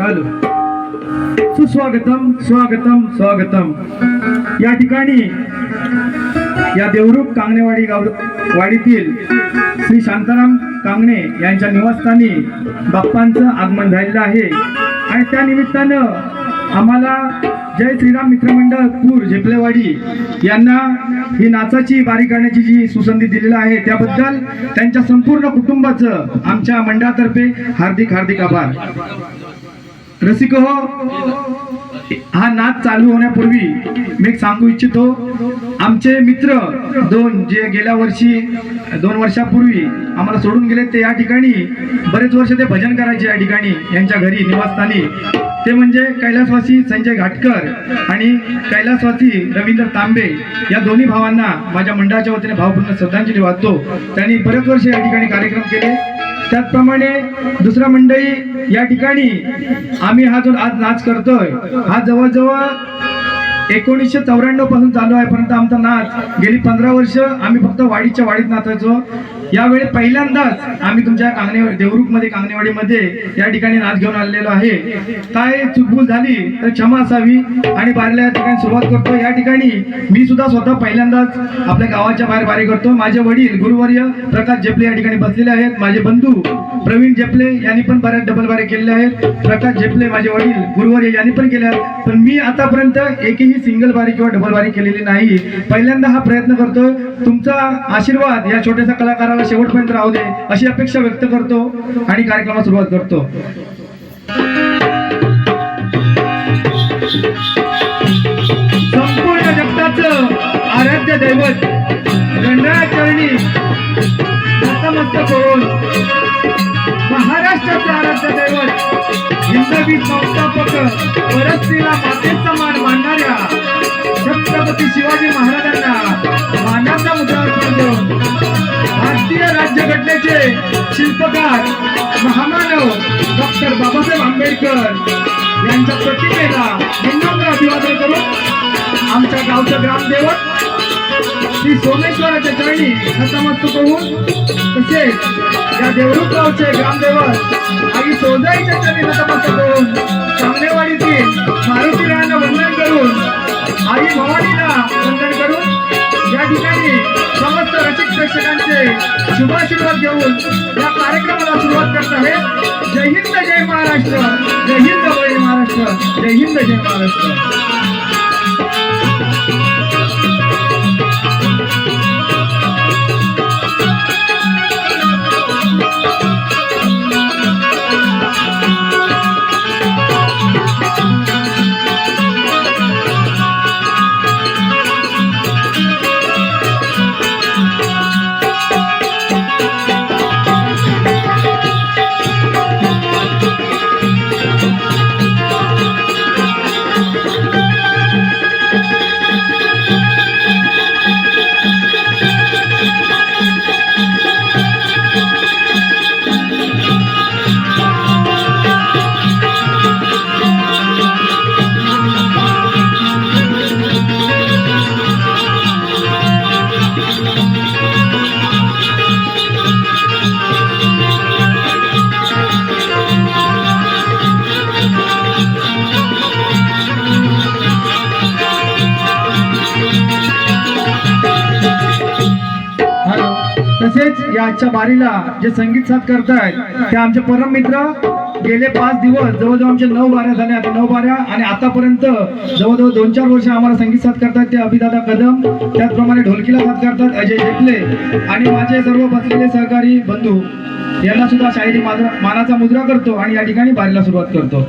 Hello सुस्वागतम स्वागतम स्वागतम. या ठिकाणी या देवरूप कांगणेवाडी गाव वाडीतील श्री शांताराम कांगणे यांच्या निवासस्थानी बाप्पांचं आगमन झालेलं आहे. आणि त्या निमित्तानं आम्हाला जय श्रीराम मित्रमंडळ पूर झेपलेवाडी यांना ही नाचाची बारी करण्याची जी सुसंधी दिलेली आहे त्याबद्दल त्यांच्या संपूर्ण कुटुंबाचं आमच्या मंडळातर्फे हार्दिक हार्दिक आभार. रसिक हो हा नाच चालू होण्यापूर्वी मी सांगू इच्छितो. आमचे मित्र दोन जे गेल्या वर्षी दोन वर्षापूर्वी आम्हाला सोडून गेले ते या ठिकाणी बरेच वर्ष ते भजन करायचे या ठिकाणी यांच्या घरी निवासस्थानी. ते म्हणजे कैलासवासी संजय घाटकर आणि कैलासवासी रवींद्र तांबे या दोन्ही भावांना माझ्या मंडळाच्या वतीने भावपूर्ण श्रद्धांजली वाहतो. त्यांनी बरेच वर्ष या ठिकाणी कार्यक्रम केले. त्याचप्रमाणे दुसरा मंडळी या ठिकाणी आम्ही हा जो आज नाच करतोय हा जवळजवळ एकोणीसशे चौऱ्याण्णवपासून चालू आहे. परंतु आमचा नाच गेली पंधरा वर्ष आम्ही फक्त वाडीच्या वाडीत नाचायचो. यावेळी पहिल्यांदाच आम्ही तुमच्या कांगणे देवरुखमध्ये कांगणेवाडीमध्ये या ठिकाणी नाच घेऊन आलेलो आहे. काय चुकभूल झाली तर क्षमा असावी आणि बारीला या ठिकाणी सुरुवात करतो. या ठिकाणी मी सुद्धा स्वतः पहिल्यांदाच आपल्या गावाच्या बाहेर बारी करतो. माझे वडील गुरुवर्य प्रकाश जेपले या ठिकाणी बसलेले आहेत. माझे बंधू प्रवीण जेपले यांनी पण बऱ्याच डबल बारे केलेल्या आहेत. प्रकाश झेपले माझे वडील गुरुवर्य यांनी पण केल्या आहेत. पण मी आतापर्यंत एकही सिंगल बारी किंवा डबल बारी केलेली नाही. पहिल्यांदा हा प्रयत्न करतोय. तुमचा आशीर्वाद या छोट्याशा कलाकाराला शेवटपर्यंत राहू दे अशी अपेक्षा व्यक्त करतो आणि कार्यक्रमाला सुरुवात करतो. संपूर्ण जगताचं आराध्य दैवत गंडाचरणी नतमस्तक होऊन महाराष्ट्राचं आराध्य दैवत हिंदवी संस्थापक परस्त्रीला मातेचा मान मानणाऱ्या छत्रपती शिवाजी महाराजांना मानाचा मुद्रा अर्पण देऊन भारतीय राज्यघटनेचे शिल्पकार महामानव डॉक्टर बाबासाहेब आंबेडकर यांच्या प्रतिमेला विनम्र अभिवादन करून आमच्या गावचं ग्रामदेवत श्री सोमेश्वराच्या चरणी नतमस्तक होऊन तसेच या देवरूप गावचे ग्रामदेवत आई सोजाईच्या चरणी नतमस्तक होऊन चांगलेवाडीतील मारुतीरायांना वंदन करून आई भवानीला वंदन करून या ठिकाणी समस्त रसिक प्रेक्षकांचे शुभाशीर्वाद घेऊन या कार्यक्रमाला सुरुवात करत आहे. जय हिंद जय महाराष्ट्र. जय हिंद जय महाराष्ट्र. जय हिंद जय महाराष्ट्र. आजच्या बारीला जे संगीत साथ करतायत ते आमचे परम मित्र गेले पाच दिवस जवळजवळ आमचे नऊ बाऱ्या झाल्या आता नऊ बाऱ्या. आणि आतापर्यंत जवळजवळ दोन चार वर्ष आम्हाला संगीत साथ करतात ते अभिदादा कदम त्याचप्रमाणे ढोलकीला साथ करतात अजय जेपले आणि माझे सर्व बसलेले सहकारी बंधू यांना सुद्धा शाहिरी मानाचा मुद्रा करतो आणि या ठिकाणी बारीला सुरुवात करतो.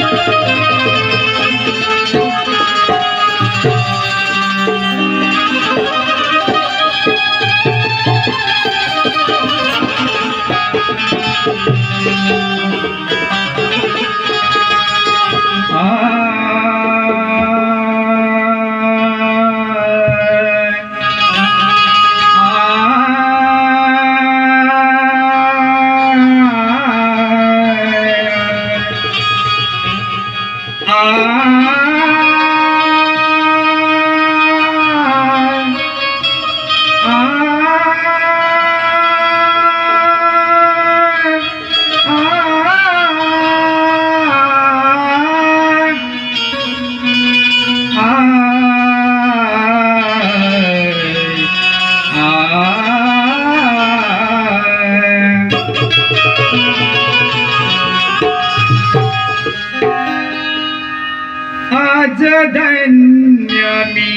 आज धन्य मी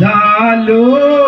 झालो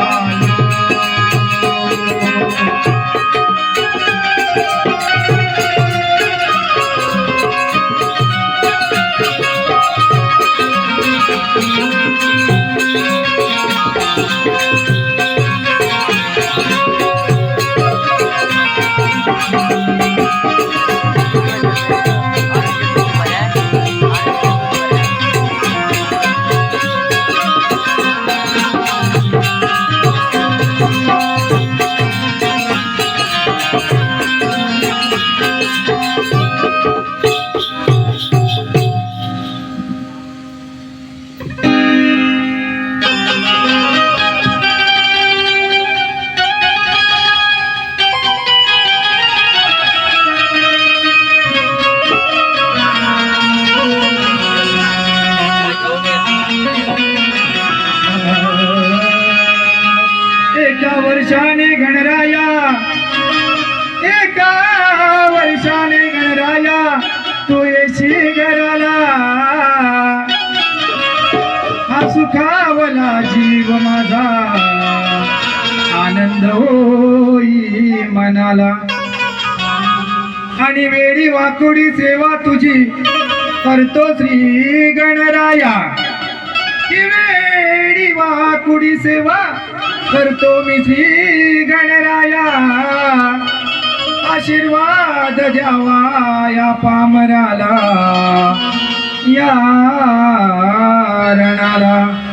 होई आणि वेळी वाकुडी सेवा तुझी करतो श्री गणराया. वेळी वाकुडी सेवा करतो मी श्री गणराया. आशीर्वाद द्यावा या पामराला या रणाला.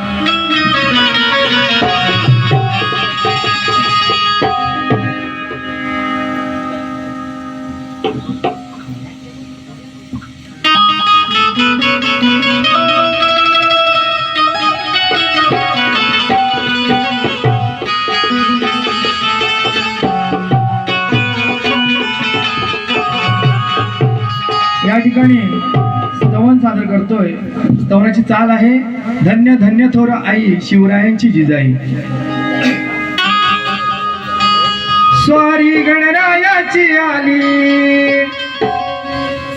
दौऱ्याची चाल आहे. धन्य धन्य थोर आई शिवरायांची जिजाई. स्वारी गणरायाची आली.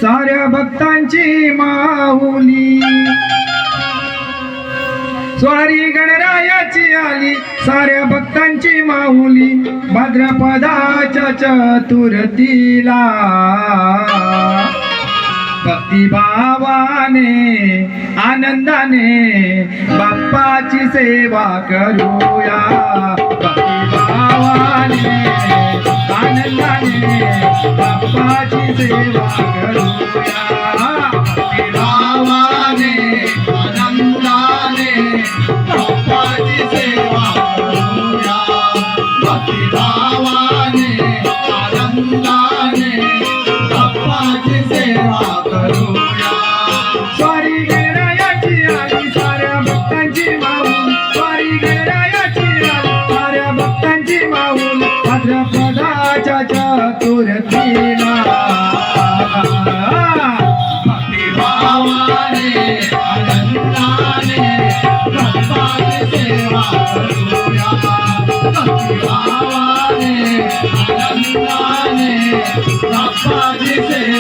साऱ्या भक्तांची माऊली. स्वारी गणरायाची आली. साऱ्या भक्तांची माऊली. भाद्रपदाच्या चतुर्थीला. भक्तिभावाने आनंदाने बाप्पाची सेवा करूया. भक्तिभावाने आनंदाने बाप्पाची सेवा करूया. भाद्रपदाच्या चतुर्थीला भक्तिभावाने आनंदाने सेवा करूया. आनंदाने सेवा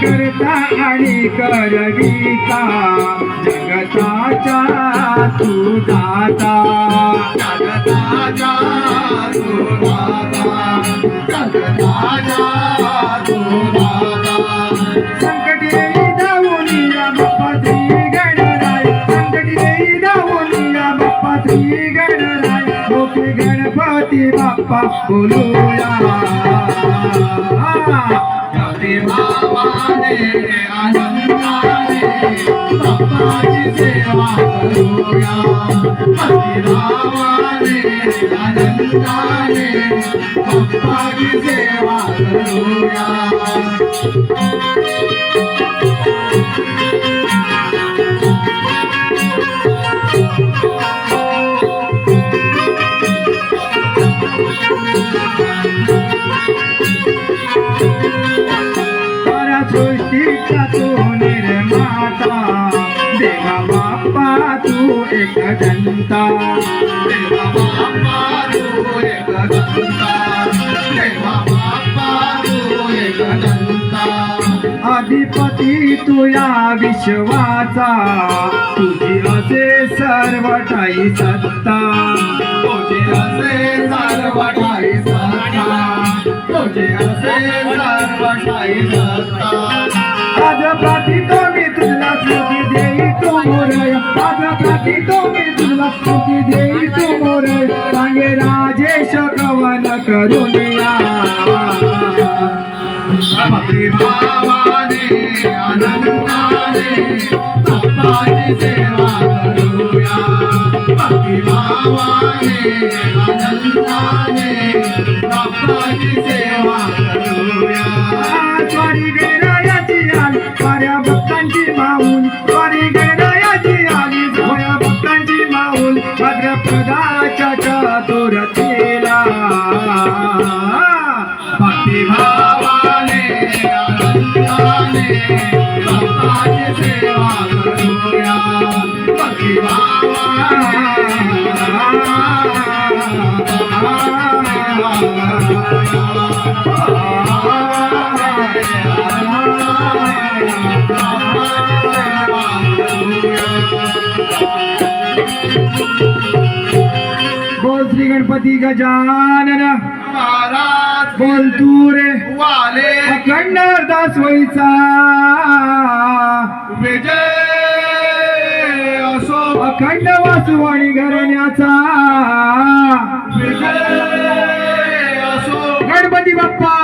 करता आणि तू दाता. जगताच्या तू दाता जगताच्या तू दाता. संकट येई धावून या बाप्पा श्री गणराय संकट धावून या बाप्पा श्री गणराय ओके गणपती बाप्पा बोलूया गणपती भावाने आनंदाने बाप्पाची सेवा करूया गणपती भावाने आनंदाने बाप्पाची सेवा करूया अधिपती तू या विश्वाचा तुझी असे सर्व ठाई सत्ता. तुझी असे सर्व ठाई सत्ता. तुझे असे सर्व ठाई सत्ता. प्रति तो मी तुला स्तुती मी स्तुती देई तू सांगे राजेश कवन करुनिया आनंदाने सेवा करूया. आनंदाने सेवा करूया. भद्रपदाच्या भद्रप्रदाच्या चतुरतेला भक्ती सेवा करूया. गणपती गजानन। महाराज। बोल तू रे। वाले। अखंड दास वैचा विजय असो। अखंड वासुवाणी घराण्याचा। विजय असो। गणपती बाप्पा।